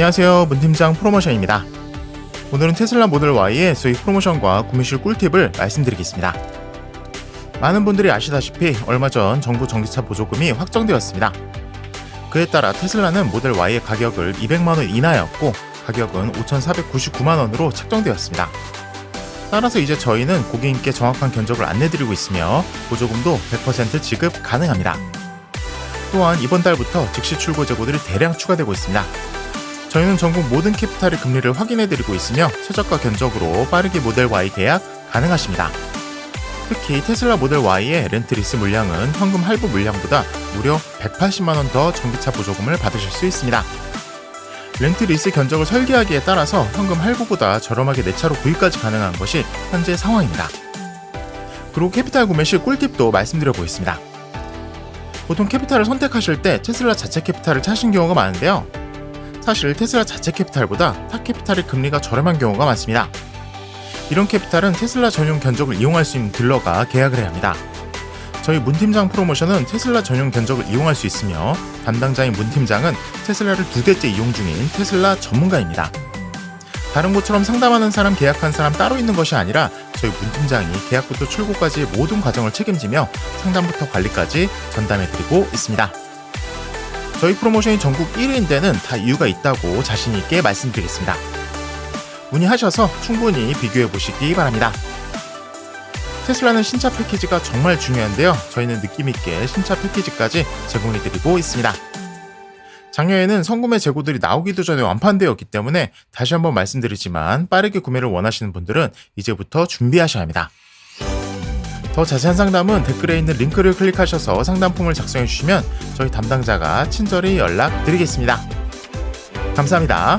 안녕하세요. 문팀장 프로모션입니다. 오늘은 테슬라 모델 Y의 수익 프로모션과 구매실 꿀팁을 말씀드리겠습니다. 많은 분들이 아시다시피 얼마 전 정부 전기차 보조금이 확정되었습니다. 그에 따라 테슬라는 모델 Y의 가격을 200만원 이하였고 가격은 5,499만원으로 책정되었습니다. 따라서 이제 저희는 고객님께 정확한 견적을 안내드리고 있으며 보조금도 100% 지급 가능합니다. 또한 이번 달부터 즉시 출고 재고들이 대량 추가되고 있습니다. 저희는 전국 모든 캐피탈의 금리를 확인해드리고 있으며 최저가 견적으로 빠르게 모델 Y 계약 가능하십니다. 특히 테슬라 모델 Y의 렌트리스 물량은 현금 할부 물량보다 무려 180만원 더 전기차 보조금을 받으실 수 있습니다. 렌트리스 견적을 설계하기에 따라서 현금 할부보다 저렴하게 내 차로 구입까지 가능한 것이 현재 상황입니다. 그리고 캐피탈 구매 시 꿀팁도 말씀드려 보겠습니다. 보통 캐피탈을 선택하실 때 테슬라 자체 캐피탈을 차신 경우가 많은데요. 사실 테슬라 자체 캐피탈보다 타 캐피탈의 금리가 저렴한 경우가 많습니다. 이런 캐피탈은 테슬라 전용 견적을 이용할 수 있는 딜러가 계약을 해야 합니다. 저희 문팀장 프로모션은 테슬라 전용 견적을 이용할 수 있으며 담당자인 문팀장은 테슬라를 두 대째 이용 중인 테슬라 전문가입니다. 다른 곳처럼 상담하는 사람, 계약한 사람 따로 있는 것이 아니라 저희 문팀장이 계약부터 출고까지 모든 과정을 책임지며 상담부터 관리까지 전담해드리고 있습니다. 저희 프로모션이 전국 1위인 데는 다 이유가 있다고 자신있게 말씀드리겠습니다. 문의하셔서 충분히 비교해 보시기 바랍니다. 테슬라는 신차 패키지가 정말 중요한데요. 저희는 느낌있게 신차 패키지까지 제공해 드리고 있습니다. 작년에는 성구매 재고들이 나오기도 전에 완판되었기 때문에 다시 한번 말씀드리지만 빠르게 구매를 원하시는 분들은 이제부터 준비하셔야 합니다. 더 자세한 상담은 댓글에 있는 링크를 클릭하셔서 상담폼을 작성해 주시면 저희 담당자가 친절히 연락드리겠습니다. 감사합니다.